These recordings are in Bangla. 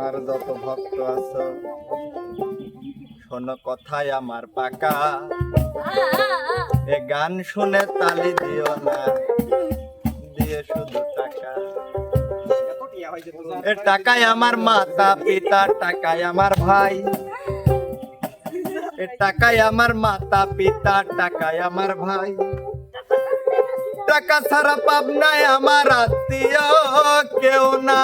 আমার যত ভক্ত আছো, শোনো কথাই আমার পাকা। এ গান শুনে তালি দিও না, দিয়ে শুধু টাকা। এ টাকায় আমার মাতা পিতা টাকায় আমার ভাই। এ টাকায় আমার মাতা পিতা টাকায় আমার ভাই। টাকা ছাড়া পাবনায় আমার আত্মীয় কেউ না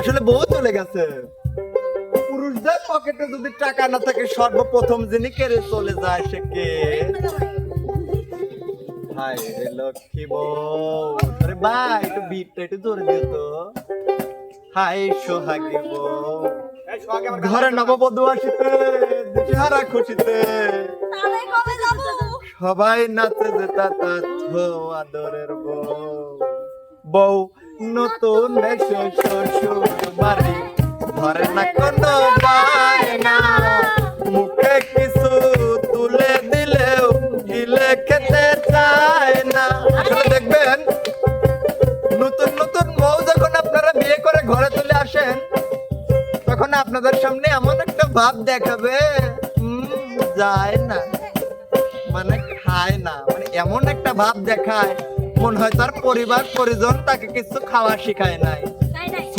আসলে বউ চলে গেছে। পুরুষদের পকেটে যদি টাকা না থাকে সর্বপ্রথম যিনি কেড়ে চলে যায় সে কে? রে লক্ষ্মী বউ। আরে ভাই একটু বিটটা একটু জোরে দিও তো। হায় সোহাগী বউ। ঘরে নববধূ আসিতে খুশিতে। সবাই নাচে যে তাতাচ্ছ আদরের বউ। বউ নতুন শ্বশুর ধরে না কোনো বায়না। মুখে কিছু তুলে দিলেও গিলে খেতে চায় না। দেখবেন, নতুন নতুন বউ যখন আপনারা বিয়ে করে ঘরে চলে আসেন, তখন আপনাদের সামনে এমন একটা ভাব দেখাবে যায় না মানে খায় না। মানে এমন একটা ভাব দেখায়, মনে হয় তার পরিবার পরিজন তাকে কিছু খাওয়া শিখায় নাই।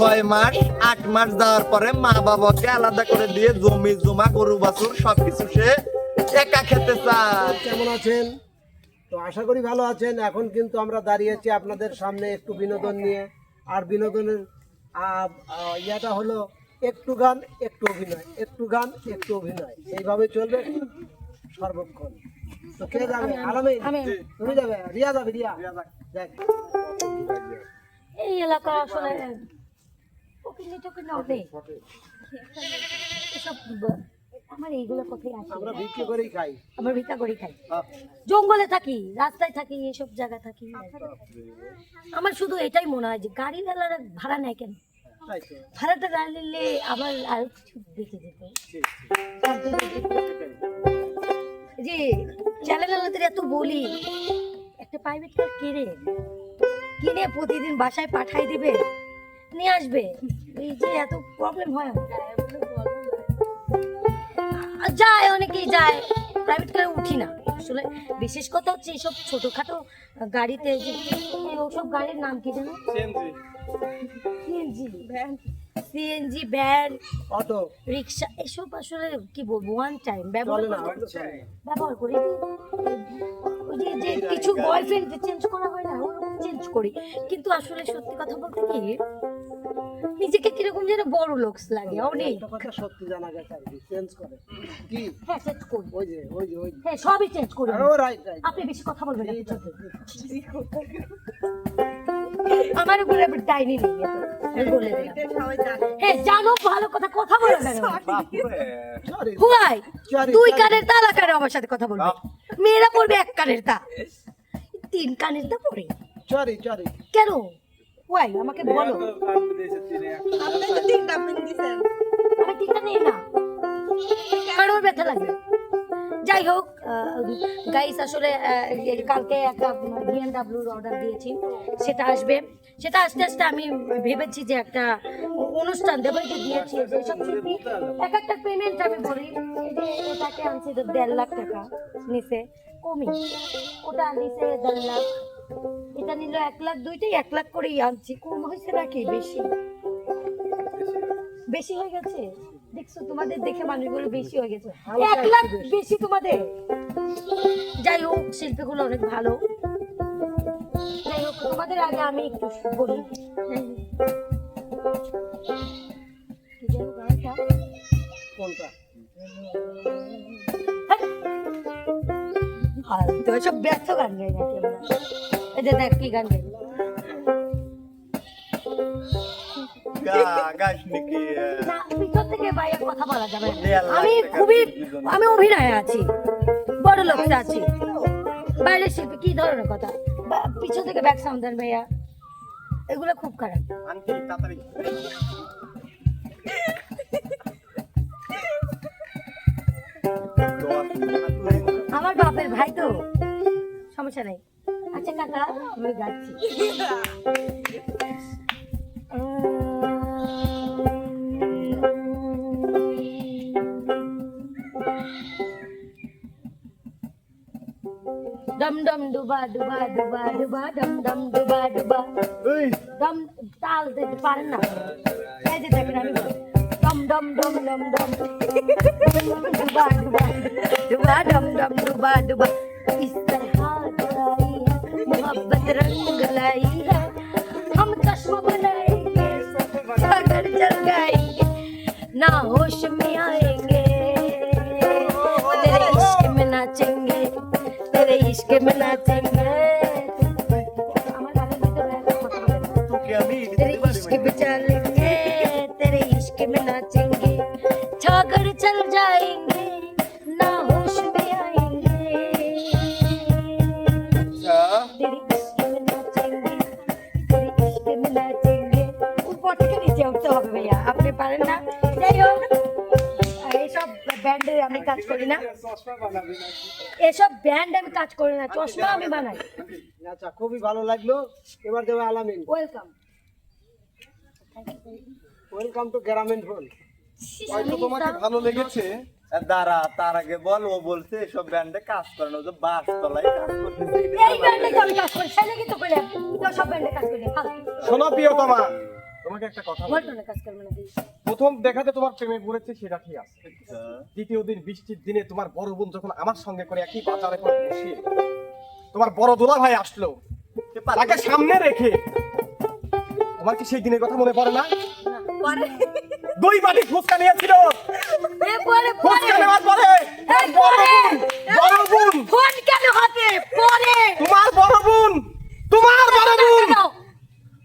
ছয় মাস আট মাস যাওয়ার পরে মা বাবাকে আলাদা করে দিয়ে জমি জমা গরু বাছুর সবকিছু সে একা খেতে চায়। কেমন আছেন? তো আশা করি ভালো আছেন। এখন কিন্তু আমরা দাঁড়িয়েছি আপনাদের সামনে একটু বিনোদন নিয়ে। আর বিনোদনের ইয়েটা হলো একটু গান একটু অভিনয়। একটু গান একটু অভিনয়। এইভাবে চলবে সর্বক্ষণ। তো কে যাবে? আলামী তুমি যাবে? রিয়া যাবে রিয়া। দেখ এই এলাকা আসলে হবে এসব আমার এইগুলো কোথায় আসে আমরা বিক্রি করেই খাই। আমার ভিতা করি খাই। জঙ্গলে থাকি রাস্তায় থাকি এসব জায়গা থাকি। আমার শুধু এটাই মনে হয় যে গাড়িওয়ালারা ভাড়া নেয় কেন? ভাড়াটা না নিলে আমার আর কিছু বেঁচে যেত। চ্যানেলালাদের এত বলি একটা প্রাইভেট কার কিনে কিনে প্রতিদিন বাসায় পাঠাই দিবে। নিয়ে আসবে। এই যে এত প্রবলেম হয়। আর যায় অনেকেই যায়। প্রাইভেট কারে উঠি না। আসলে বিশেষ কথা হচ্ছে এইসব ছোটখাটো গাড়িতে যে ওসব গাড়ির নাম কি জানো? CNG van CNG van auto rickshaw এসব আসলে কি বলব? ওয়ান টাইম ব্যবহার। ব্যবহার করি। ওই যে যে কিছু বয়ফ্রেন্ড চেঞ্জ করা হয় না ওরকম চেঞ্জ করি। কিন্তু আসলে সত্যি কথা বলতে কি নিজেকে কীরকম যেন বড় লোকস লাগে অনেক। কথা সত্যি জানা গেছে আর কি চেঞ্জ করে। কি? হ্যাঁ চেঞ্জ করি। ওই যে ওই যে ওই হ্যাঁ সবই চেঞ্জ করি ও রাইট রাইট আপনি বেশি কথা বলবেন না আমার উপরে আবার ডাইনি নেই বলে হ্যাঁ জানো ভালো কথা কথা বলো না। হুয়াই Sorry, দুই sorry. কানের তালা কানে আমার সাথে কথা বলবে। মেয়েরা পড়বে এক কানের তা তিন কানের তা পড়ে। সরি সরি কেন? হুয়াই আমাকে বলো। আমি টিকা নেই না। কারোর ব্যথা লাগবে যাই হোক গাইস আসলে কালকে একটা বিএনডাব্লিউর অর্ডার দিয়েছি। সেটা আসবে। সেটা আস্তে আস্তে আমি ভেবেছি যে একটা অনুষ্ঠান দেবো যে দিয়েছি যেসব শিল্পী এক একটা পেমেন্ট আমি বলি এটাকে আনছি তো দেড় লাখ টাকা নিচে কমি ওটা নিচে দেড় লাখ। এটা নিল এক লাখ দুইটাই এক লাখ করেই আনছি। কম হয়েছে নাকি? বেশি। বেশি হয়ে গেছে? দেখছ তোমাদের দেখে মানুষগুলো বেশি হয়ে গেছে। এক লাখ বেশি। তোমাদের? যাই হোক শিল্পীগুলো অনেক ভালো। যাই হোক তোমাদের আগে আমি একটু বলি। কোনটা? তো সব ব্যর্থ গান গাই নাকি আমরা? এই যে দেখ কি গান গাই আমি খুবই আমি অভিনয়ে আছি বড় লোকটা আছি। বাইরের শিল্পী কি ধরনের কথা? পিছন থেকে ব্যাক সাউন্ড দেন ভাইয়া। এগুলো খুব খারাপ। আমার বাপের ভাই তো সমস্যা নেই। আচ্ছা kakak, আমি gaji. Eh. dum dum duba duba duba duba dum dum duba duba. Dum তাল দিতে dum dum dum dum dum duba duba. Duba dum dum duba duba. मोहब्बत रंग लाई है। हम चश्म बनाएँगे सागर जल ना होश में आएँगे। तेरे इश्क में नाचेंगे, तेरे इश्क में नाचेंगे। तेरे इश्क तेरे इश्क में नाचेंगे। আমি কাজ করি না। এসব ব্যান্ড আমি কাজ করি না চশমা আমি বানাই। আচ্ছা খুবই ভালো লাগল। এবার দেবে Alamin. Welcome. Welcome to Grameenphone হয়তো তোমাকে ভালো লেগেছে। দাঁড়া তার আগে বল ও বলছে এসব ব্যান্ডে কাজ করে না যে বাস তলায় কাজ করতেছে। এই ব্যান্ডে আমি কাজ করি ছেলে কিন্তু করে তো সব ব্যান্ডে কাজ করি শোনো প্রিয়তমা তোমাকে একটা কথা বলি। বলতো না কাজ করবে না প্রথম দেখাতে তোমার প্রেমে পড়েছে সেটা ঠিক আছে। দ্বিতীয় দিন বৃষ্টির দিনে তোমার বড় বোন যখন আমার সঙ্গে করে একই বাজারে করে বসে তোমার বড় দোলা ভাই আসলো। তাকে সামনে রেখে। তোমার কি সেই দিনের কথা মনে পড়ে না? দই দুই বাটি ফুচকা নিয়েছিল এ পরে পরে ফুচকা নেওয়ার পরে এই পরে বড় বোন ফোন কেন হবে পরে তোমার বড় বোন তোমার বড় বোন কেন?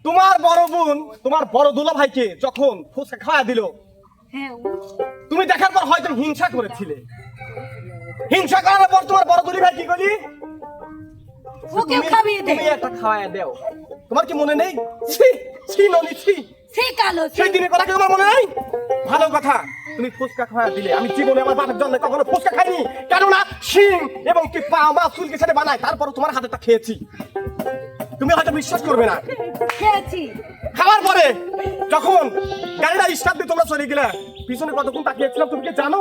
তোমার বড় বোন তোমার বড় দুলা ভাইকে যখন ফুচকা খাওয়া দিল হ্যাঁ তুমি দেখার পর হয়তো হিংসা করেছিলে। হিংসা করার পর তোমার বড় দুলি ভাই কি করলি ওকেও তুমি- খাইয়ে দে। তুমি একটা খাওয়ায় দাও। তোমার কি মনে নেই? ছি ছি ননি ছি। সে কালো সেই দিনের কথা কি তোমার মনে নেই? ভালো কথা তুমি ফুচকা খাওয়া দিলে। আমি জীবনে আমার বাপের জন্য কখনো ফুচকা খাইনি। কেননা শিং এবং কি পা মা চুলকে ছেড়ে বানায় তারপর তোমার হাতেটা খেয়েছি। তুমি হয়তো বিশ্বাস করবে না। খেয়েছি। খাওয়ার পরে যখন গাড়িটা স্টার্ট দিয়ে তোমরা চলে গেলে পিছনে কতক্ষণ তাকিয়েছিলাম তুমি কি জানো?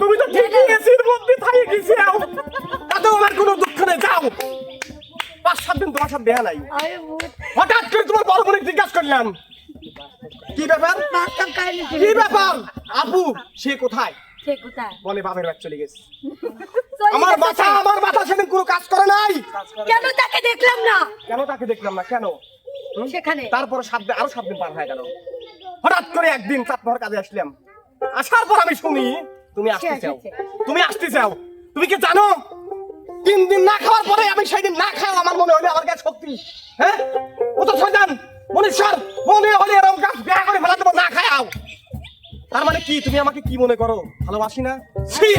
তুমি তো ঠিকই এসির মধ্যে থাকি গেছিও তাতে আমার কোনো দুঃখ নেই যাও। পাঁচ সাত দিন তোমার সাথে দেয়া নাই। হঠাৎ করে তোমার বড় বোনের জিজ্ঞাসা করলাম কি ব্যাপার? কি ব্যাপার? আপু সে কোথায়? বলে বাপের বাড়ি চলে গেছে। আমার মাথা আমার মাথা সেদিন কোনো কাজ করে নাই? কেন তাকে দেখলাম না? কেন তাকে দেখলাম না? কেন? সেখানে। তারপর সাত দিন আরও সাত দিন পার হয়ে গেল। হঠাৎ করে একদিন চাঁদ পর কাজে আসলাম। আসার পর আমি শুনি তুমি আসতে চাও। তুমি আসতে চাও। তুমি কি জানো? তিন দিন না খাওয়ার পরে আমি সেই দিন না খাও আমার মনে হলে আমার কাছে শক্তি। হ্যাঁ? ও তো শয়তান মনীশ্বর মনে হলে এরকম কাজ বিয়া করে ফেলা দেবো না খাও তার মানে কি? তুমি আমাকে কি মনে করো? ভালোবাসি না? ছি!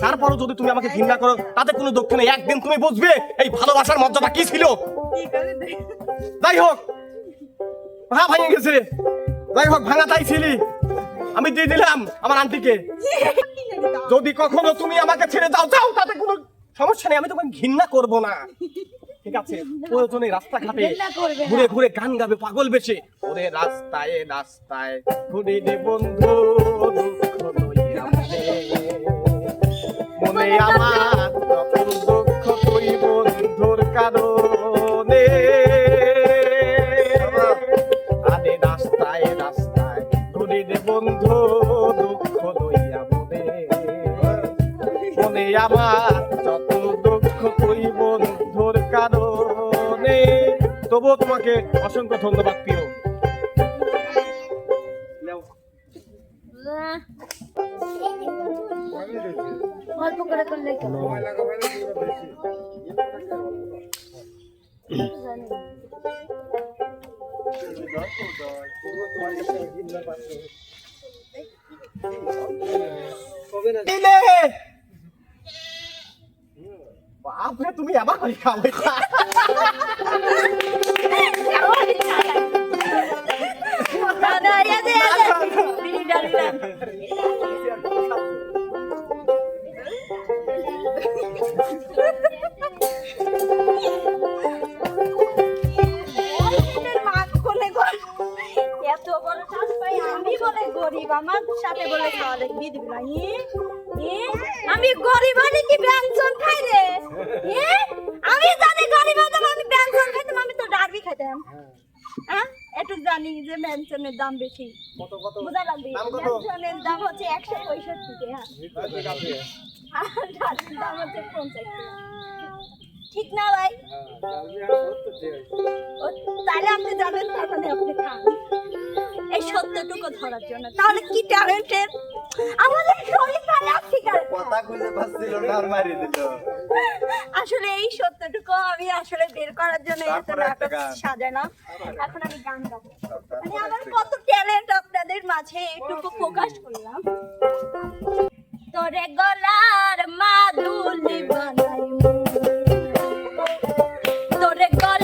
তারপরও যদি তুমি আমাকে ঘৃণা করো তাতে কোনো দুঃখ নেই। একদিন তুমি বুঝবে এই ভালোবাসার মর্যাদা কি ছিল? যাই হোক ভা ভেঙে গেছে যাই হোক ভাঙা তাই ছিলি। আমি দিয়ে দিলাম আমার আন্টিকে। যদি কখনো তুমি আমাকে ছেড়ে যাও যাও তাতে কোনো সমস্যা নেই আমি তোমাকে ঘৃণা করব না। ঠিক আছে? প্রয়োজনে রাস্তাঘাটে ঘৃণা করবে না। ঘুরে ঘুরে গান গাবে পাগল বেশে। ওরে রাস্তায় রাস্তায় ঘুরে রে বন্ধু। মনে আমার দুঃখ তুই বন্ধুর কারণে বাপরে তুমি আমার করে খাবে দাদা। আমার সাথে বলে খাওয়া দেখবি দিবি না। আমি গরিব হলে কি ব্যঞ্জন খাই রে? আমি জানি গরিব হতাম আমি ব্যঞ্জন খাইতাম আমি তো ডারবি খাইতাম। হ্যাঁ? একটু জানি যে ব্যঞ্জনের দাম বেশি। কত কত? বুঝা লাগবে? দাম হচ্ছে একশো পঁয়ষট্টি আর ডালের দাম হচ্ছে পঞ্চাশ ঠিক না ভাই? ও, তাহলে আপনি যাবেন মানে আপনি খান। এই সত্যটুকু ধরার জন্য। তাহলে কি ট্যালেন্টের? আমাদের শরীর তাহলে আপনি খান। কথা খুঁজে পাচ্ছিল না মারি দিল। আসলে এই সত্যটুকু আমি আসলে বের করার জন্য এত নাটক গান। সাজালাম। এখন আমি গান গাবো। মানে আমার কত ট্যালেন্ট আপনাদের মাঝে এটুকু প্রকাশ করলাম। তোরে গলার মাদুলি বানাই। তোরে গলার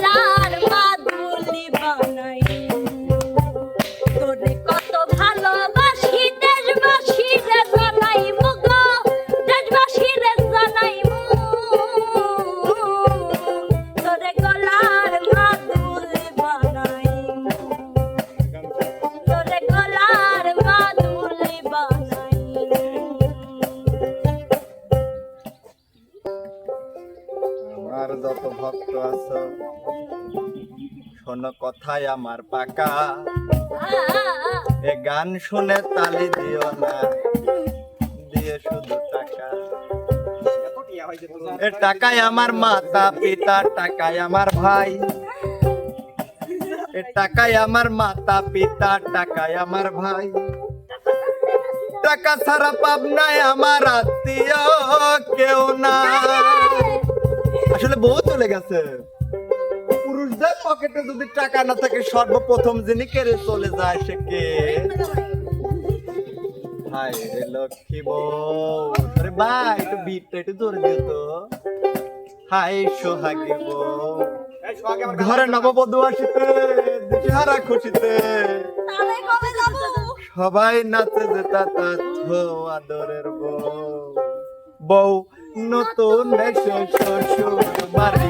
আমার পাকা। এ গান শুনে তালি দিও না, দিয়ে শুধু টাকা। এ টাকায় আমার মাতা পিতা, টাকায় আমার ভাই। এ টাকায় আমার মাতা পিতা, টাকায় আমার ভাই। টাকা ছাড়া পাবনায় আমার আত্মীয় কেউ না আসলে বহু চলে গেছে। পুরুষদের পকেটে যদি টাকা না থাকে সর্বপ্রথম যিনি কেড়ে চলে যায় সে কে? হায় রে লক্ষ্মী বউ। আরে ভাই একটু বিটটা একটু জোরে দিও তো। হাই সোহাগী বউ। ঘরে নববধূ আসিতে খুশিতে। সবাই নাচে যে তাতা আদরের বউ। বউ নতুন এসো শ্বশুর বাড়ি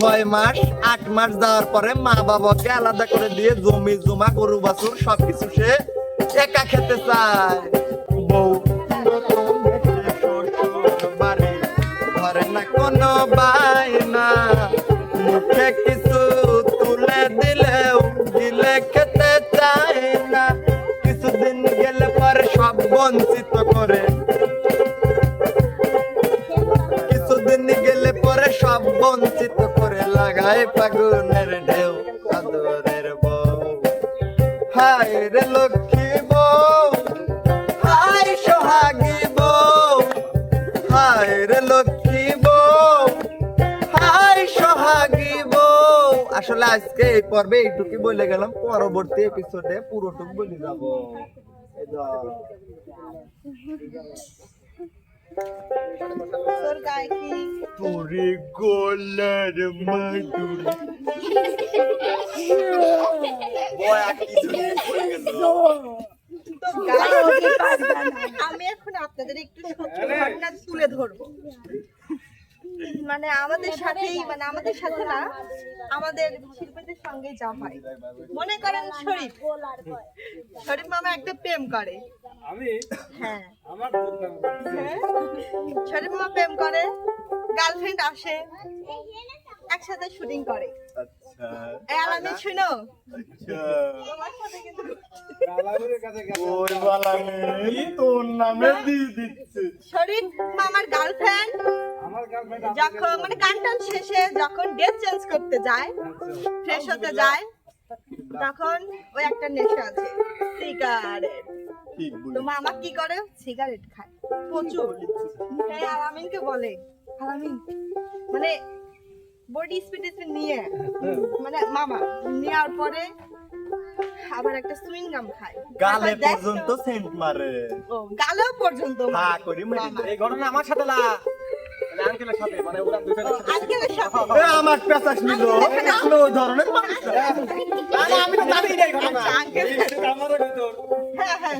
ছয় মাস, আট মাস যাওয়ার পরে মা বাবাকে আলাদা করে দিয়ে জমি, জমা, গরু, বাছুর, সবকিছু সে একা খেতে চায়। বউ না, মুখে কিছু তুলে দিলেও দিলে খেতে চায় না। কিছুদিন গেলে পরে সব বঞ্চিত করে। কিছুদিন গেলে পরে সব বঞ্চিত লাগায় ফাগুনের ঢেউ আদরের বউ। হায় রে লক্ষ্মী বউ, হায় সোহাগী বউ। হায় রে লক্ষ্মী বউ, হায় সোহাগী বউ। আসলে আজকে এই পর্বে এইটুকুই বলে গেলাম, পরবর্তী এপিসোডে পুরোটুক বলে যাব। তোর গায়ে কি? তোরে গলার মাদুর। আমি এখন আপনাদের একটু ঘটনা তুলে ধরবো। মানে আমাদের সাথেই মানে আমাদের সাথে না আমাদের শিল্পীদের সঙ্গে যা হয়। মনে করেন শরীফ? শরীফ মামা একটা প্রেম করে। আমি? হ্যাঁ। আমার হ্যাঁ। শরীফ মামা প্রেম করে। গার্লফ্রেন্ড আসে একসাথে শুটিং করে। আচ্ছা। আচ্ছা তোর নামে দিয়ে দিচ্ছে। শরীফ মামার গার্লফ্রেন্ড যখন মানে গান শেষে যখন ড্রেস চেঞ্জ করতে যায় ফ্রেশ হতে যায় তখন ওই একটা নেশা আছে সিগারেট তো মামা কি করে? সিগারেট খায়। প্রচুর। হ্যাঁ আলামিনকে বলে। আলামিন মানে বডি স্পিড নিয়ে। মানে মামা নেওয়ার পরে আবার একটা সুইং গাম খায়। গালে পর্যন্ত সেন্ট মারে। ও গালে পর্যন্ত হ্যাঁ করি এই ঘটনা আমার সাথে না আঙ্কেলের সাথে মানে ওরা দুজনের সাথে আঙ্কেলের সাথে। এ, আমার পেঁচাস নিল। ওই ধরনের না, আমি তো জানি না। আচ্ছা, হ্যাঁ হ্যাঁ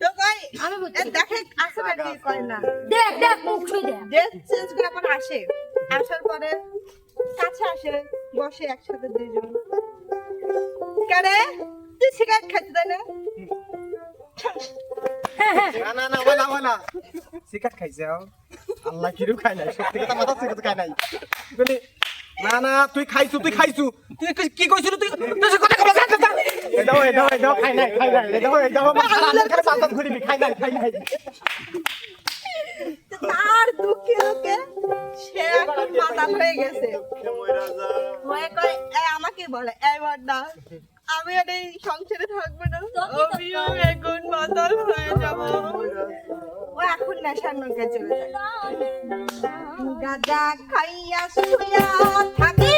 তো কই আমি বুঝছি। এ দেখে আসে না দেখ দেখ মুখ ছুঁই দেখ। চেঞ্জ করে আবার আসে। আসার পরে কাছে আসে বসে একসাথে দুইজন। কেন? তুই সিগারেট খাইতে তাই না? না, না, না, ওলা, ওলা। সিগারেট খাইছে ও? আল্লাহ কিরু খাই নাই? সত্যি কথা মাথা থেকে খাই নাই। বলি, না না তুই খাইছু তুই খাইছু। তুই কি- কইছিস তুই? তুই কথা কবা জানতে না এদাও এদাও এদাও খাই নাই খাই নাই এদাও ঘুরিবি খাই নাই খাই নাই। তার দুঃখে দুঃখে সে এখন মাতাল হয়ে গেছে আমাকে বলে এই বড়দা আমি আর এই সংসারে থাকব না। আমিও এখন মাতাল হয়ে যাব। ও এখন নেশার নৌকা চলে গাদা খাইয়া শুয়া থাকি